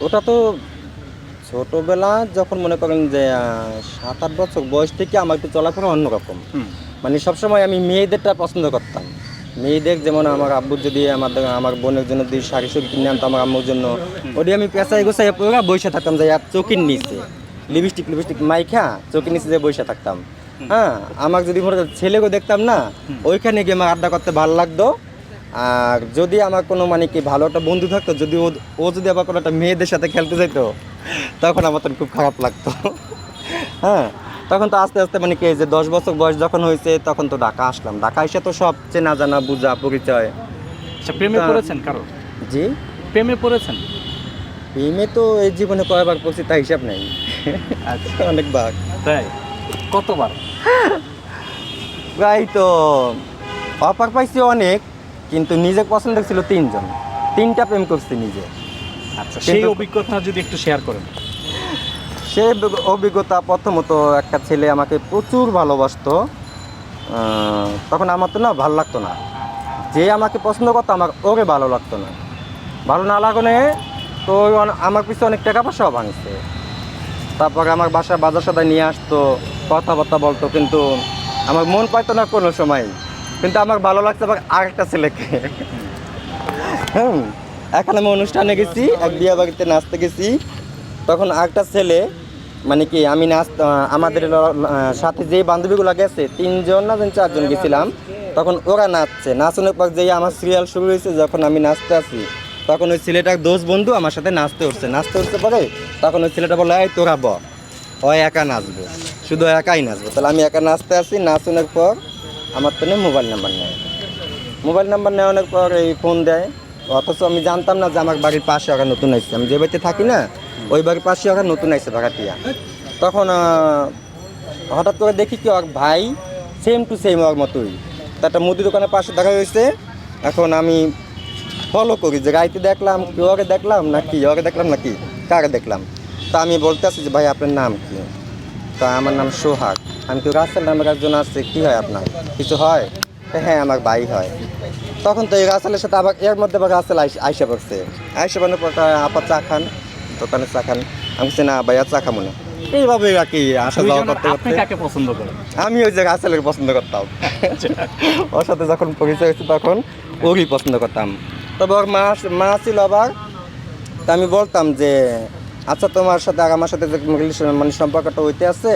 ওটা তো ছোটবেলা যখন মনে করেন যে সাত আট বছর বয়স থেকে আমার একটু চলাফেরা অন্যরকম। মানে সবসময় আমি মেয়েদেরটা পছন্দ করতাম। মেয়েদের যেমন আমার আব্বুর যদি আমার আমার বোনের জন্য যদি শাড়ি শুড়ি কিনে আনতো আমার আম্মুর জন্য ওটি আমি পেঁচাই গোছাই পুরো বসে থাকতাম যে আর চোখের নিচে। লিপস্টিক লিপস্টিক মাইখা চোখের নিচে যে বসে থাকতাম। হ্যাঁ আমার যদি মনে করেন ছেলেকে দেখতাম না ওইখানে গিয়ে আমার আড্ডা করতে ভালো লাগতো। আর যদি আমার কোনো মানে কি ভালো একটা বন্ধু থাকতো যদি ও ও যদি আবার কোনো একটা মেয়েদের সাথে খেলতে যেত তখন আমার তখন খুব খারাপ লাগতো। হ্যাঁ তখন তো আস্তে আস্তে মানে কি যে দশ বছর বয়স যখন হয়েছে তখন তো ঢাকা আসলাম। ঢাকা এসে তো সব চেনা জানা বুঝা পরিচয়। আচ্ছা প্রেমে পড়েছেন কারও? জি? প্রেমে পড়েছেন? প্রেমে তো এই জীবনে কয়বার পড়ছি তা হিসাব নেই। আচ্ছা। অনেকবার তাই? কতবার? প্রায় তো অফার পাইছি অনেক। কিন্তু নিজে পছন্দ ছিল তিনজন। তিনটা প্রেম করছি নিজে। আচ্ছা সেই অভিজ্ঞতা যদি একটু শেয়ার করেন। সে অভিজ্ঞতা প্রথমত একটা ছেলে আমাকে প্রচুর ভালোবাসতো। তখন আমার তো না ভালো লাগতো না। যে আমাকে পছন্দ করতো আমার ওকে ভালো লাগতো না। ভালো না লাগানে তো আমার পিছনে অনেক টাকা পয়সাও ভাঙছে তারপরে আমার বাসায় বাজার সাদায় নিয়ে আসতো কথাবার্তা বলতো কিন্তু আমার মন পাইতো না কোনো সময়। কিন্তু আমার ভালো লাগছে আবার আরেকটা ছেলেকে। এখন আমি অনুষ্ঠানে গেছি, এক বিয়ে বাড়িতে নাচতে গেছি। তখন আরেকটা ছেলে মানে কি, আমি নাচ আমাদের সাথে যে বান্ধবীগুলো গেছে, তিনজন না যেন চারজন গেছিলাম, তখন ওরা নাচছে। নাচানোর পর যেই আমার সিরিয়াল শুরু হয়েছে, যখন আমি নাচতে আসি, তখন ওই ছেলেটার দোষ বন্ধু আমার সাথে নাচতে উঠছে। নাচতে উঠতে পরে তখন ওই ছেলেটা বলে, এই তোরা ব, ও একা নাচবে, শুধু একাই নাচবে। তাহলে আমি একা নাচতে আসি, নাচানোর পর আমার তো মোবাইল নাম্বার নেয় মোবাইল নাম্বার নেওয়ানোর পর এই ফোন দেয়। অথচ আমি জানতাম না যে আমার বাড়ির পাশে ওরা নতুন আসছে আমি যে বাড়িতে থাকি না, ওই বাড়ির পাশে ওরা নতুন আসছে ভাড়াটিয়া। তখন হঠাৎ করে দেখি কি ওর ভাই সেম টু সেম ওর মতোই। তা একটা মুদি দোকানের পাশে দেখা হয়েছে। এখন আমি ফলো করি যে গাড়িতে দেখলাম কি, ওকে দেখলাম নাকি, ওকে দেখলাম নাকি, কাকে দেখলাম? তা আমি বলতে আসি যে, ভাই, আপনার নাম কি? তা আমার নাম সোহাগ। আমি তো রাস্তার নামের একজন আসছে কি হয় আপনার? কিছু হয়? হ্যাঁ আমার ভাই হয়। তখন তো এই রাসেলের সাথে আবার এর মধ্যে আবার রাসেল আইস- পড়ছে। আইসা বানোর পর আপা চা খান দোকানে চা খান। আমি না ভাইয়া চা খাব না। এইভাবে আর কি আসা যাওয়া করতে করতে। পছন্দ করেন? আমি ওই যে রাসেলের পছন্দ করতাম। ওর সাথে যখন পরিচয় হয়েছে তখন ওরই পছন্দ করতাম। তবে ওর মা মা ছিল আবার তা আমি বলতাম যে আচ্ছা তোমার সাথে আর আমার সাথে যে মানে সম্পর্কটা হইতে আছে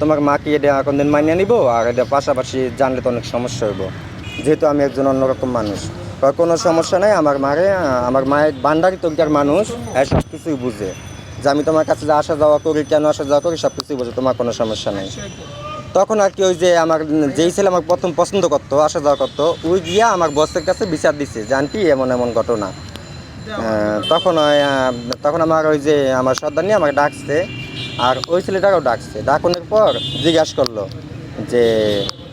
তোমার মাকে এটা কোনদিন মানিয়ে নিব? আর এটা পাশাপাশি জানলে তো অনেক সমস্যা হইব। যেহেতু আমি একজন অন্যরকম মানুষ। কোনো সমস্যা নেই, আমার মারে, আমার মায়ের বান্ডারি তজ্ঞার মানুষ আর সব কিছুই বুঝে। যে আমি তোমার কাছে যে আসা যাওয়া করি, কেন আসা যাওয়া করি সব কিছুই বুঝে, তোমার কোনো সমস্যা নেই। তখন আর কি ওই যে আমার, যেই ছেলে আমাকে প্রথম পছন্দ করতো, আসা যাওয়া করতো, ওই গিয়া আমার বসের কাছে বিচার দিছে জানটি এমন এমন ঘটনা। তখন তখন আমার ওই যে আমার সর্দার নিয়ে আমাকে ডাকছে, আর ওই ছেলেটাকেও ডাকছে। ডাকানোর পর জিজ্ঞাসা করল যে,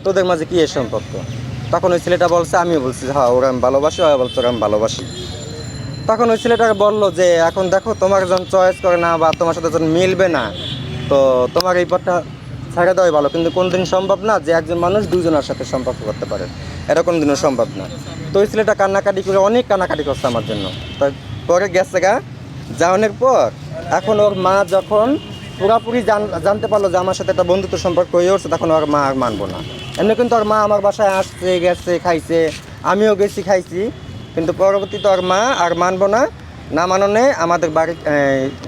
তোদের মাঝে কী এর সম্পর্ক? তখন ওই ছেলেটা বলছে, আমিও বলছি হ্যাঁ ওরা আমি ভালোবাসি ওরা বলছে, ওরা আমি ভালোবাসি। তখন ওই ছেলেটাকে বলল যে, এখন দেখো, তোমার যখন চয়েস করে না বা তোমার সাথে যখন মিলবে না, তো তোমার এই পথটা ছেড়ে দেওয়াই ভালো, কিন্তু কোনদিন সম্ভব না যে একজন মানুষ দুজনের সাথে সম্পর্ক করতে পারে। এটা কোনদিনও সম্ভব না। তো ওই ছেলেটা কান্নাকাটি করে অনেক কান্নাকাটি করছে আমার জন্য। তো পরে গেছে গা, যাওয়ানোর পর এখন ওর মা যখন পুরাপুরি জান জানতে পারল যে আমার সাথে একটা বন্ধুত্ব সম্পর্ক হয়ে উঠছে, তখন ওর মা আর মানবো না। এমনি কিন্তু ওর মা আমার বাসায় আসছে, গেছে, খাইছে, আমিও গেছি, খাইছি। কিন্তু পরবর্তীতে ওর মা আর মানবো না। না মাননে আমাদের বাড়ি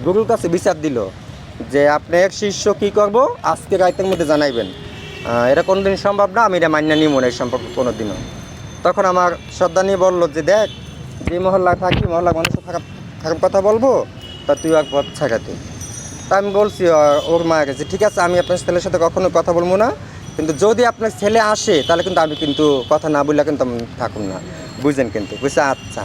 গুরুর কাছে বিচার দিল। যে আপনি এক শিষ্য কী করব? আজকে রাইতের মধ্যে জানাইবেন। এটা কোনোদিন সম্ভব না, আমি এটা মান্য নিই মনে সম্পর্ক কোনোদিনও। তখন আমার শ্রদ্ধা নিয়ে বলল যে, দেখ, যে মহল্লায় থাকি, মহল্লা মানুষের খারাপ খারাপ কথা বলব, তা তুই এক পথ ছাড়াতে তা আমি বলছি ওর মায়ের কাছে, ঠিক আছে, আমি আপনার ছেলের সাথে কখনো কথা বলব না, কিন্তু যদি আপনার ছেলে আসে, তাহলে কিন্তু আমি কিন্তু কথা না বললে কিন্তু আমি থাকুন না। বুঝলেন কিন্তু? বুঝছে? আচ্ছা।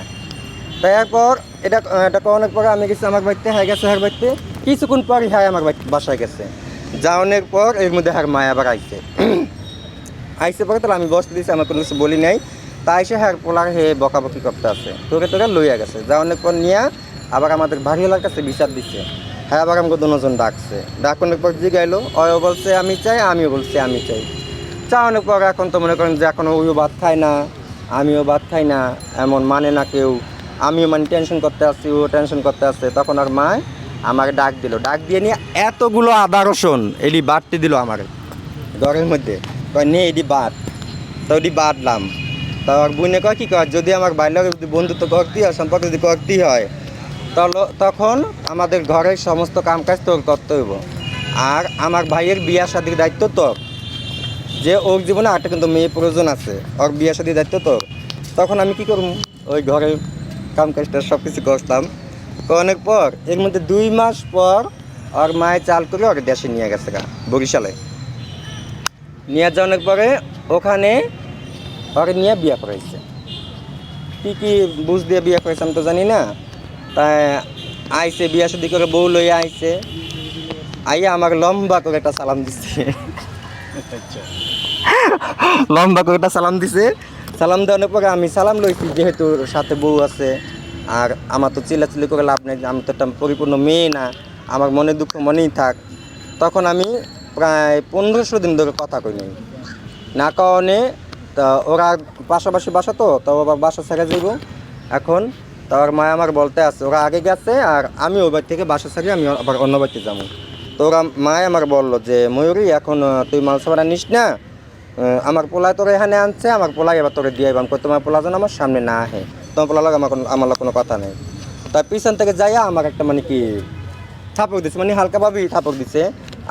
তাই এরপর এটা এটা করানোর পরে আমি গেছি আমার বাড়িতে হ্যাঁ গেছে হ্যাঁ বাড়িতে। কিছুক্ষণ পর হ্যাঁ আমার বাসায় গেছে। যাওয়ানোর পর এর মধ্যে হ্যাঁ মায় আবার আইছে। আইসে পরে তাহলে আমি বসতে দিয়েছি আমার কোনো কিছু বলি নাই। তা এসে হ্যাঁ পোলার হে বকাবকি করতে আছে। তোকে তোকে লইয়া গেছে। যাওয়ানোর পর নিয়ে আবার আমাদের বাড়িওয়ালার কাছে বিচার দিচ্ছে হ্যাঁ আবার আমাকে দুজন ডাকছে। ডাকানোর পর জিগাইলো অয় বলছে, আমি চাই, আমিও বলছি, আমি চাই। চাওয়ানোর পর এখন তো মনে করেন যে এখন ওইও ভাত খায় না, আমিও ভাত খাই না, এমন মানে না কেউ। আমিও মানে টেনশন করতে আসছি, ও টেনশন করতে আসছে। তখন আর মা আমাকে ডাক দিল। ডাক দিয়ে নিয়ে এতগুলো আদা রসুন এডি বাটতে দিল আমার ঘরের মধ্যে। কয়, নে এডি বাট তো ওডি বাটলাম তো আর বুনে কয়, কি কয়, যদি আমার বাইরে যদি বন্ধুত্ব করতেই হয়, সম্পর্ক যদি করতেই হয় তখন আমাদের ঘরের সমস্ত কাম কাজ তোর করতে হইব। আর আমার ভাইয়ের বিয়া শাদির দায়িত্ব তোর। যে ওর জীবনে আরেকটা কিন্তু মেয়ে প্রয়োজন আছে, ওর বিয়া শাদির দায়িত্ব তোর। তখন আমি কি করব? ওই ঘরের কাম কাজটা সব কিছু করতাম। তো অনেক পর এর মধ্যে দুই মাস পর ওর মায়ে চাল করে ওর দেশে নিয়ে গেছে গা বরিশালে। নিয়ে যাওয়ার পরে ওখানে ওকে নিয়ে বিয়ে করেছে। কি কি বুঝ দিয়ে বিয়ে করেছে আমি তো জানি না। তাই আইসে বিয়া শাদি করে বউ লইয়া আইছে। আইয়া আমার লম্বা করে একটা সালাম দিচ্ছে আচ্ছা। লম্বা করে একটা সালাম দিছে। সালাম দেওয়ার পরে আমি সালাম লইছি, যেহেতু সাথে বউ আছে, আর আমার তো চিল্লাচিল্লি করে লাভ নেই, আমি তো একটা পরিপূর্ণ মেয়ে না, আমার মনে দুঃখ মনেই থাক। তখন আমি প্রায় পনেরোশো দিন ধরে কথা কই নাই। না কারণে তা ওরা পাশাপাশি বাসা তো তো আবার বাসা ছেড়ে যাইব। এখন তো ওর মা আমার বলতে আছে, ওরা আগে গেছে, আর আমি ওই বাড়ি থেকে বাসা ছেড়ে আমি আবার অন্য বাড়িতে যাব। তো ওরা মায় আমার বলল যে, ময়ূরী, এখন তুই মাল সাবানা নিস না আমার পোলায় তোর এখানে আনছে আমার পোলা এবার তোরে দিয়ে কই, তোমার পোলা যেন আমার সামনে না আহে। তোমার পোলা লাগে আমার আমার কোনো কথা নেই। তার পিছন থেকে যাইয়া আমার একটা মানে কি থাপড় দিছে মানে হালকাভাবেই থাপড় দিছে।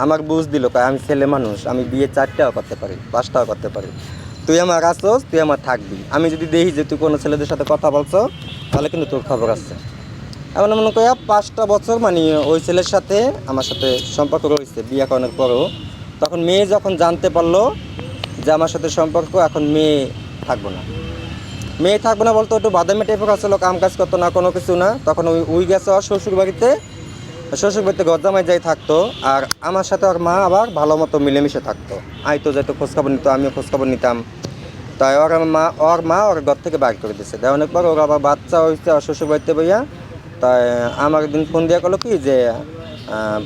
আমার বুঝ দিল কয় আমি ছেলে মানুষ আমি বিয়ে চারটাও করতে পারি পাঁচটাও করতে পারি। তুই আমার আসোস তুই আমার থাকবি। আমি যদি দেখি যে তুই কোনো ছেলেদের সাথে কথা বলছো তাহলে কিন্তু তোর খবর আছে। এমন মনে করি পাঁচটা বছর মানে ওই ছেলের সাথে আমার সাথে সম্পর্ক রয়েছে বিয়ে করানোর পরও। তখন মেয়ে যখন জানতে পারল যে আমার সাথে সম্পর্ক, এখন মেয়ে থাকব না। মেয়ে থাকব না বলতো একটু বাদামি টাইপের আসলো কাম কাজ করতো না, কোনো কিছু না। তখন ওই উই গেছে ওর শ্বশুর বাড়িতে। শ্বশুর বাড়িতে গজ্জামাই যাই থাকতো। আর আমার সাথে ওর মা আবার ভালো মতো মিলেমিশে থাকতো। আইতো যেত খোঁজখবর নিত, আমিও খোঁজখবর নিতাম। তাই ওর আমার মা, ওর মা ওর ঘর থেকে বাইর করে দিছে। দেওয়ানোর পর ওর আবার বাচ্চা হয়েছে ওর শ্বশুর বাড়িতে বইয়া। তাই আমার একদিন ফোন দিয়া করল কি যে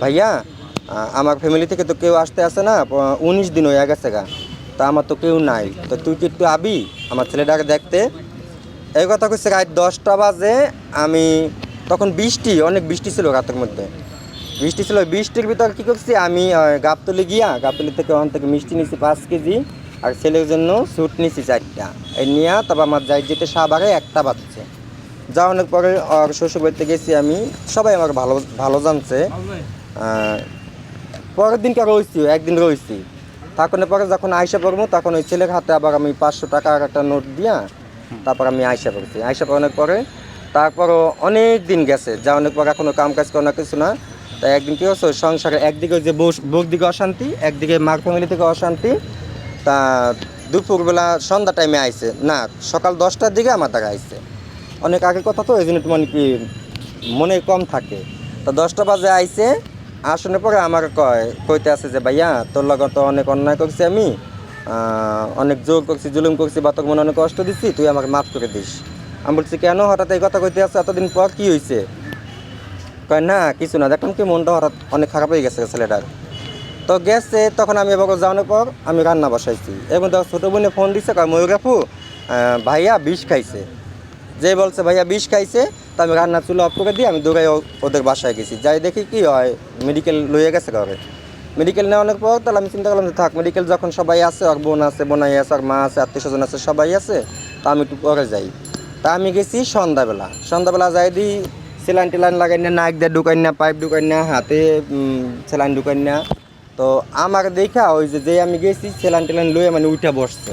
ভাইয়া আমার ফ্যামিলি থেকে তো কেউ আসতে আসে না উনিশ দিন হয়ে গেছে গা। তা আমার তো কেউ নাই। তো তুই কি একটু আবি? আমার ছেলেটাকে দেখতে। এই কথা কইছে রাত দশটা বাজে, আমি তখন বৃষ্টি, অনেক বৃষ্টি ছিল রাতের মধ্যে। বৃষ্টি ছিল, বৃষ্টির ভিতর কী করছি, আমি গাবতলি গিয়া, গাবতলি থেকে ওখান থেকে মিষ্টি নিছি পাঁচ কেজি, আর ছেলের জন্য স্যুট নিছি চারটা। এই নিয়ে তারপর আমার যাই যেতে সাবারে একটা বাজছে। যাওয়ানোর পরে ওর শ্বশুর বাড়িতে গেছি আমি। সবাই আমার ভালো ভালো জানছে। পরের দিনকে রয়েছি একদিন রয়েছি তখন পরে যখন আইসা পড়ব, তখন ওই ছেলের হাতে আবার আমি পাঁচশো টাকা একটা নোট দিয়া তারপর আমি আইসা পড়ছি। আইসা পড়ানোর পরে তারপরও অনেক দিন গেছে, যা অনেক পর এখনও কাম কাজ করে না, কিছু না। তাই একদিন কী হচ্ছে সংসারে একদিকে যে বউ বউর দিকে অশান্তি, একদিকে মার ফ্যামিলি থেকে অশান্তি। তা দুপুরবেলা সন্ধ্যা টাইমে আইছে না, সকাল দশটার দিকে আমার দ্বারা আইছে অনেক আগের কথা তো, এই জন্য মানে কি মনে কম থাকে। তা দশটা বাজে আইছে আসনের পরে আমার কয়, কইতে আছে যে, ভাইয়া, তোর লগত তো অনেক অন্যায় করছি আমি অনেক জোর করছি, জুলুম করছি বা তোর মনে অনেক কষ্ট দিচ্ছি তুই আমাকে মাফ করে দিস। আমি বলছি, কেন? হঠাৎ এই কথা কইতে আছে এতদিন পর কি হয়েছে কয়, না, কিছু না, দেখলাম কি মনটা হঠাৎ অনেক খারাপ হয়ে গেছে ছেলেটার। তো গেছে, তখন আমি এবার যাওয়ানোর পর আমি রান্না বসাইছি। এবং ছোটো বোনে ফোন দিচ্ছে কয়, ময়ূর কাপু ভাইয়া বিষ খাইছে। যে বলছে, ভাইয়া বিষ খাইছে, তো আমি রান্না চুলা অফ করে দিয়ে আমি দৌড়াই ওদের বাসায় গেছি। যাই দেখি কি হয় মেডিকেল লইয়ে গেছে ঘরে। মেডিকেল নেওয়ানোর পর তাহলে আমি চিন্তা করলাম যে, থাক মেডিকেল যখন সবাই আছে আর বোন আছে, বোনাই আছে আর মা আছে, আত্মীয় স্বজন আছে, সবাই আছে, তা আমি একটু পরে যাই। তা আমি গেছি সন্ধ্যাবেলা। সন্ধ্যাবেলা যাই দিই সেলাইন টেলাইন লাগাই না নাক দিয়ে ঢুকাই না পাইপ ঢুকাই না হাতে সেলাইন ঢুকাই না তো আমার দেখা ওই যে যে আমি গেছি, সেলাইন টেলাইন লইয়ে মানে উঠে বসছে।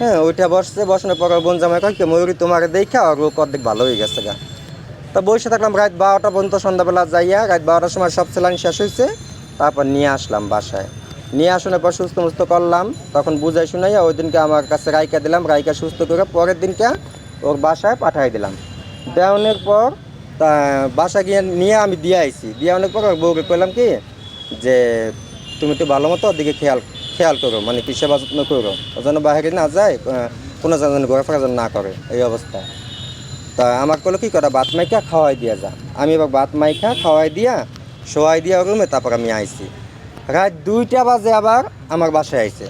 হ্যাঁ ওইটা বসছে বসানোর পর বোন জামাই কয় ময়ূরী তোমার দেখা আর লোক অর্ধেক ভালো হয়ে গেছে গা। তা বসে থাকলাম রাত বারোটা পর্যন্ত সন্ধ্যাবেলা যাইয়া, রাত বারোটার সময় সব সেলাইন শেষ হয়েছে তারপর নিয়ে আসলাম বাসায়। নিয়ে আসানোর পর সুস্থ মুস্থ করলাম, তখন বুঝাই শুনাইয়া ওই দিনকে আমার কাছে রাইকা দিলাম রাইকা সুস্থ করে পরের দিনকে ওর বাসায় পাঠাই দিলাম। দেওয়ানোর পর, তা বাসা গিয়ে নিয়ে আমি দিয়ে আইছি। দিয়ে আনার পর বউকে কইলাম কি, যে তুমি একটু ভালো মতো ওদিকে খেয়াল খেয়াল করো মানে সেবা যত্ন করো যেন বাইরে না যায় কোনো যেন ঘোরাফেরা যেন না করে এই অবস্থা তা আমার কলো, কি করা ভাত মাইকা খাওয়াই দিয়া যা। আমি এবার ভাত মাইকা খাওয়াই দিয়া শোয়াই দিয়া রুমে তারপর আমি আইছি রাত দুইটা বাজে আবার আমার বাসায় আইছে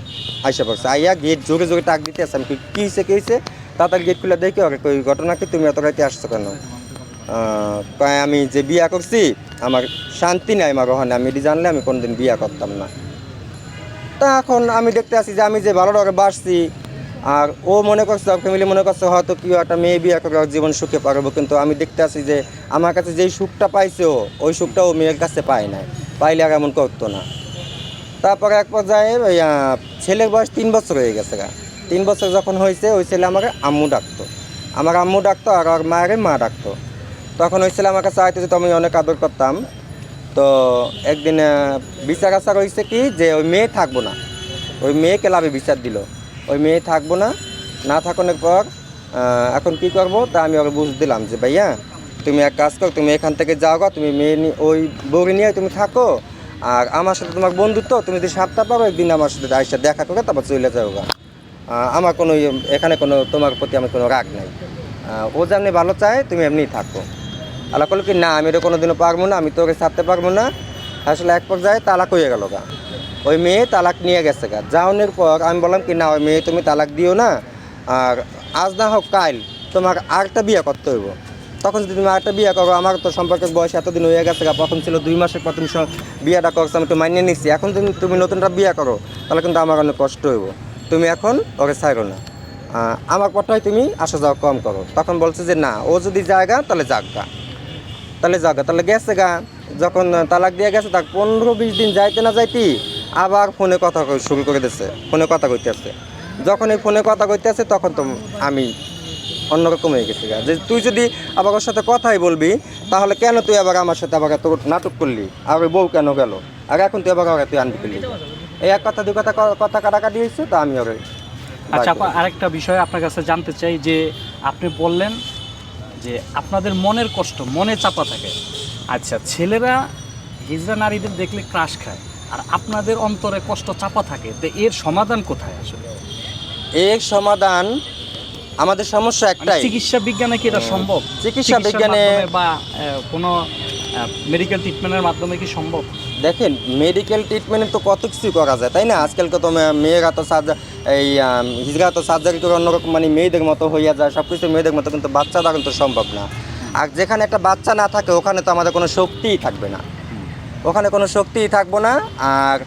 আইসা পড়ছে আইয়া গেট জোরে জোরে টাক দিতে আছে। আমি কি হয়েছে কি হয়েছে তাড়াতাড়ি গেট খুলে দেখি ওকে ওই ঘটনা কি তুমি এত রাতে আসছো কেন? আমি যে বিয়া করছি আমার শান্তি নাই আমার ওখানে আমি এটি জানলে আমি কোনোদিন বিয়া করতাম না। তা এখন আমি দেখতে আসি যে আমি যে ভালো রকম বাসছি, আর ও মনে করছে, সব ফ্যামিলি মনে করছে, হয়তো কেউ একটা মেয়ে বিয়ে করে জীবন সুখে পারব। কিন্তু আমি দেখতে আসি যে আমার কাছে যেই সুখটা পাইছে ও, ওই সুখটা ও মেয়ের কাছে পায় নাই। পাইলে আর এমন করতো না। তারপরে এক পর্যায়ে ছেলের বয়স তিন বছর হয়ে গেছে গা। তিন বছর যখন হয়েছে, ওই ছেলে আমাকে আম্মু ডাকতো। আমার আম্মু ডাকতো আর ওর মায়ের মা ডাকতো। তখন ওই ছেলে আমার কাছে আইতে যেত আমি অনেক আদর করতাম। তো একদিন বিচার আচার হয়েছে কি যে ওই মেয়ে থাকব না। ওই মেয়ে ক্লাবে বিচার দিল। ওই মেয়ে থাকব না না থাকানোর পর এখন কি করব? তা আমি ওকে বুঝ দিলাম যে, ভাইয়া, তুমি এক কাজ করো, তুমি এখান থেকে যাও গা, তুমি মেয়ে নিয়ে ওই বউরি নিয়ে তুমি থাকো। আর আমার সাথে তোমার বন্ধুত্ব, তুমি যদি সাতটা পারো, একদিন আমার সাথে আইসা দেখা করে তারপর চলে যাও গা। আমার কোনো ইয়ে- এখানে কোনো, তোমার প্রতি আমার কোনো রাগ নাই। ও যেমনি ভালো চায়, তুমি এমনিই থাকো। আল্লাহ করল কি, না, আমি এটা কোনোদিনও পারব না, আমি তোকে ছাড়তে পারব না। আসলে এক পর্যায়ে তালাক হয়ে গেল গা। ওই মেয়ে তালাক নিয়ে গেছে গা। যাওয়ানোর পর আমি বললাম কি, না, ওই মেয়ে তুমি তালাক দিও না। আর আজ না হোক কাল তোমার আরেকটা বিয়ে করতে হইব। তখন যদি তুমি আরেকটা বিয়ে করো, আমার তো সম্পর্কের বয়স এতদিন হয়ে গেছে গা। প্রথম ছিল দুই মাসের প্রথম বিয়েটা করছ, আমি তো মানিয়ে নিচ্ছি এখন যদি তুমি নতুনটা বিয়ে করো, তাহলে কিন্তু আমার অনেক কষ্ট হইব। তুমি এখন ওকে ছাড়ো না। আমার কথাই তুমি আসা যাওয়া কম করো। তখন বলছে যে, না, ও যদি জায়গা তাহলে যাক গা। তাহলে যাক তাহলে গেছে গা। যখন তালাক দিয়ে গেছে তার পনেরো বিশ দিন যাইতে না যাইতি আবার ফোনে কথা শুরু করে দিচ্ছে ফোনে কথা কইতেছে যখন এই ফোনে কথা কইতেছে তখন তো আমি অন্যরকম হয়ে গেছি গা। যে তুই যদি আবার ওর সাথে কথাই বলবি তাহলে কেন তুই আবার আমার সাথে আবার এত নাটক করলি? আর ওই বউ কেন গেল? আর এখন তুই আবার তুই আনবি করলি এই এক কথা দুই কথা কথা কাটাকাটি হয়েছে তো আমি ওরে আচ্ছা আরেকটা বিষয় আপনার কাছে জানতে চাই যে আপনি বললেন যে আপনাদের মনের কষ্ট মনে চাপা থাকে। আচ্ছা ছেলেরা হিজড়া নারীদের দেখলে ক্রাশ খায়। আর আপনাদের অন্তরে কষ্ট চাপা থাকে তো এর সমাধান কোথায় আসলে? এর সমাধান আমাদের সমস্যা মানে একটাই। চিকিৎসা বিজ্ঞানে কি এটা সম্ভব? চিকিৎসা বিজ্ঞানে- বা কোনো মেডিকেল ট্রিটমেন্টের মাধ্যমে কি সম্ভব? দেখেন মেডিকেল ট্রিটমেন্টে তো কত কিছু করা যায় তাই না? আজকালকে তো মেয়েরা তো সার্জারি এই হিজড়া তো সার্জারি করে অন্যরকম মানে মেয়েদের মতো হইয়া যায় সব কিছু মেয়েদের মতো কিন্তু বাচ্চা বাচ্চাটা কিন্তু সম্ভব না। আর যেখানে একটা বাচ্চা না থাকে ওখানে তো আমাদের কোনো শক্তিই থাকবে না। ওখানে কোনো শক্তিই থাকব না আর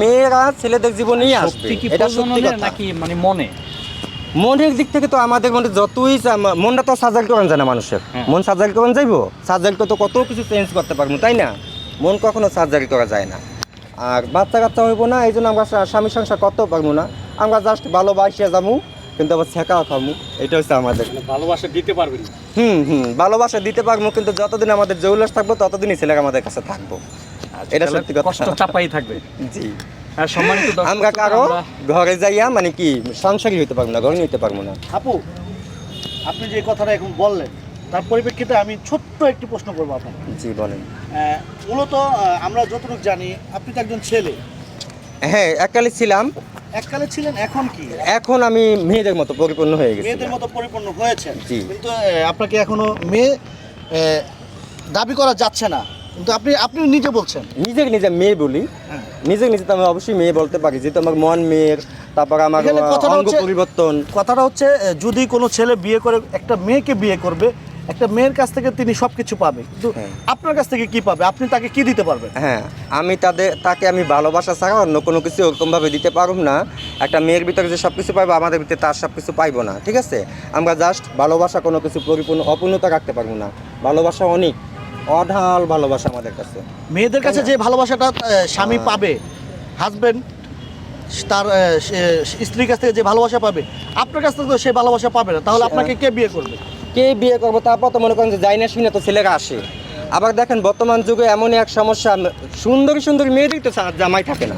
মেয়েরা ছেলেদের জীবনেই আসবে। এটা সত্যি কথা। নাকি মানে মনে? মনের দিক থেকে তো আমাদের মনে যতই মনটা তো সার্জারি করেন যায় না মানুষের। মন সার্জারি করেন যাইবো। সার্জারি তো কত কিছু চেঞ্জ করতে পারব তাই না? মন কখনো সার্জারি করা যায় না। আর বাচ্চা কাচ্চা হইব না এই জন্য আমরা স্বামী সংসার করতেও পারব না। আমরা জাস্ট ভালোবাসিয়া যাব কিন্তু আবার ছেঁকাও খাব এটা হচ্ছে আমাদের। ভালোবাসা দিতে পারবেন হুম হুম ভালোবাসা দিতে পারব কিন্তু যতদিন আমাদের জৌলাস থাকব ততদিনই ছেলেরা আমাদের কাছে থাকব। এটা সত্যি কথা। চাপাই থাকবে। জি। সম্মানিত দর্শক আমরা কারও ঘরে যাইয়া মানে কি সংসারই হইতে পারব না ঘরে নিতে পারব না। আপু আপনি যে কথাটা এখন বললেন তার পরিপ্রেক্ষিতে আমি ছোট্ট একটি প্রশ্ন করব আপনাকে। জি বলেন। মূলত আমরা যতটুকু জানি আপনি তো একজন ছেলে। হ্যাঁ এককালে ছিলাম। এককালে ছিলেন এখন কি? এখন আমি মেয়েদের মতো পরিপূর্ণ হয়ে গেছি। মেয়েদের মতো পরিপূর্ণ হয়েছেন। জি। কিন্তু আপনাকে এখনও মেয়ে দাবি করা যাচ্ছে না। কিন্তু আপনি আপনি নিজে বলছেন। নিজে নিজে মেয়ে বলি। হ্যাঁ। নিজে তো আমি অবশ্যই মেয়ে বলতে পারি যেহেতু আমার মন মেয়ের তারপর আমার অঙ্গ পরিবর্তন। কথাটা হচ্ছে যদি কোনো ছেলে বিয়ে করে একটা মেয়েকে বিয়ে করবে একটা মেয়ের কাছ থেকে তিনি সব কিছু পাবে। কিন্তু হ্যাঁ। আপনার কাছ থেকে কি পাবে? আপনি তাকে কি দিতে পারবেন? হ্যাঁ আমি তাদের তাকে আমি ভালোবাসা ছাড়া অন্য কোনো কিছু ওরকমভাবে দিতে পারব না। একটা মেয়ের ভিতরে যে সব কিছু পাইবো আমাদের ভিতরে তার সব কিছু পাইবো না ঠিক আছে? আমরা জাস্ট ভালোবাসা কোনো কিছু পরিপূর্ণ অপূর্ণতা রাখতে পারব না। ভালোবাসা অনেক। অঢাল ভালোবাসা আমাদের কাছে। মেয়েদের কাছে যে ভালোবাসাটা স্বামী হ্যাঁ। পাবে হাজবেন্ড তার স্ত্রীর কাছ থেকে যে ভালোবাসা পাবে আপনার কাছ থেকে তো সে ভালোবাসা পাবে না তাহলে আপনাকে কে বিয়ে করবে? কে বিয়ে করব? তারপর তো মনে করেন যে যাই না শুনে তো ছেলেরা আসে। আবার দেখেন বর্তমান যুগে এমনই এক সমস্যা সুন্দরী সুন্দরী মেয়েদেরই তো জামাই থাকে না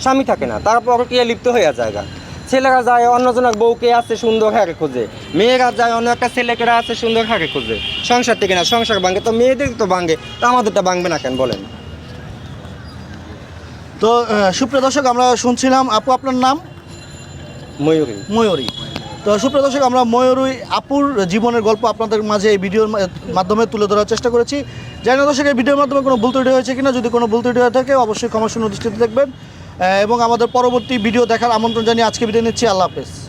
স্বামী থাকে না তারপর কে লিপ্ত হয়ে জায়গা ছেলেরা যায় অন্যজনের বউকে আছে সুন্দর হারে খোঁজে। মেয়েরা যায় অন্য একটা ছেলেকেরা আছে সুন্দর হারে খোঁজে। সংসার থেকে না সংসার ভাঙে তো মেয়েদের তো ভাঙে তো আমাদেরটা ভাঙবে না কেন বলেন? তো সুপ্রিয় দর্শক আমরা শুনছিলাম আপু আপনার নাম? ময়ূরী। ময়ূরী। তো সুপ্রিয় দর্শক আমরা ময়ূরী আপুর জীবনের গল্প আপনাদের মাঝে এই ভিডিওর মাধ্যমে তুলে ধরার চেষ্টা করেছি। জানি না দর্শক এই ভিডিওর মাধ্যমে কোনো ভুল ত্রুটি হয়েছে কিনা যদি কোনো ভুল ত্রুটি হয়ে থাকে অবশ্যই ক্ষমাশূন্য দৃষ্টিতে দেখবেন। এবং আমাদের পরবর্তী ভিডিও দেখার আমন্ত্রণ জানিয়ে আজকে বিদায় নিচ্ছি। আল্লাহ হাফেজ।